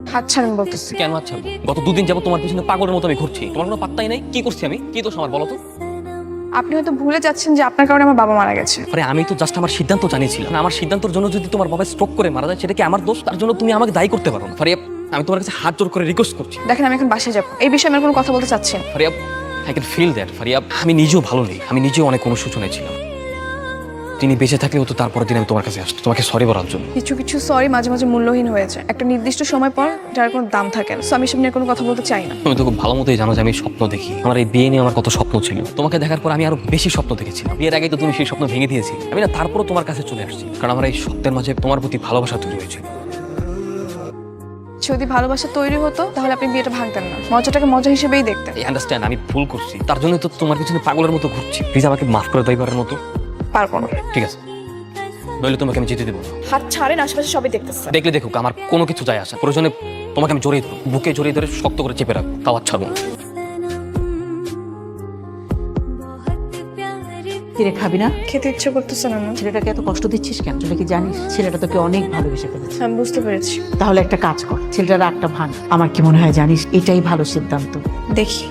হাত ছাড়েন বলতেছি। কেন আচ্ছা গত দুদিন যাব তোমার পিছনে পাগলের মতো আমি ঘুরছি। তোমার কোনো পাত্তাই নাই? কি করছি আমি? কি দোষ আমার বলো তো? আপনি হয়তো ভুলে যাচ্ছেন যে আপনার কারণে আমার বাবা মারা গেছে। আরে আমি তো জাস্ট আমার সিদ্ধান্ত জানিয়েছিলাম। আমার সিদ্ধান্তের জন্য যদি তোমার বাবা স্ট্রোক করে মারা যায় সেটা কি আমার দোষ? তার জন্য তুমি আমাকে দায়ী করতে পারো না। আমি তোমার কাছে হাত জোর করে রিকোয়েস্ট করছি। দেখেন আমি এখন বাসায় যাব। এই বিষয়ে আমি কোনো কথা বলতে চাচ্ছি না। I can feel that Faria আমি নিজেও ভালো নেই। আমি নিজেও অনেক অনুশোচনায় ছিলাম। তিনি বেঁচে থাকলেও তো তারপরের দিন আমি তোমার কাছে আসতো তোমাকে সরি বলার জন্য। কিছু কিছু সরি মাঝে মাঝে মূল্যহীন হয়েছে একটা নির্দিষ্ট সময় পর যার কোনো দাম থাকে না। সো আমি এসব নিয়ে কোনো কথা বলতে চাই না। তুমি তো খুব ভালো মতোই জানো যে আমি স্বপ্ন দেখি। আমার এই বিয়ে নিয়ে আমার কত স্বপ্ন ছিল। তোমাকে দেখার পর আমি আরও বেশি স্বপ্ন দেখেছিলাম। বিয়ের আগে তো তুমি সেই স্বপ্ন ভেঙে দিয়েছি আমি না তারপরও তোমার কাছে চলে আসছি। কারণ আমার এই স্বপ্নের মাঝে তোমার প্রতি ভালোবাসা তৈরি হয়েছিল যদি ভালোবাসা তৈরি হতো তাহলে আপনি বিয়েটা ভাঙতেন না। মজাটাকে মজা হিসেবেই দেখতেন। আন্ডারস্ট্যান্ড আমি ভুল করছি। তার জন্য তো তোমার পিছনে পাগলের মতো ঘুরছি। প্লিজ আমাকে মাফ করে দাও এবারের মতো। পারব না। ঠিক আছে। নইলে তোমাকে আমি যেতে দেবো না। হাত ছাড়েন আশেপাশে সবই দেখতেছে। দেখলে দেখুক আমার কোনো কিছু যায় আসা প্রয়োজনে তোমাকে আমি জড়িয়ে ধরবো। বুকে জড়িয়ে ধরে শক্ত করে চেপে রাখব। তাও আর ছাড়বো না। কিরে খাবি না? খেতে ইচ্ছে করতেছে না আমার। ছেলেটাকে এত কষ্ট দিচ্ছিস কেন? ছেলে কি জানিস? ছেলেটা তোকে অনেক ভালোবেসে ফেলেছে। আমি বুঝতে পেরেছি। তাহলে একটা কাজ কর। ছেলেটার একটা ভাঙ। আমার কি মনে হয় জানিস? এটাই ভালো সিদ্ধান্ত। দেখি।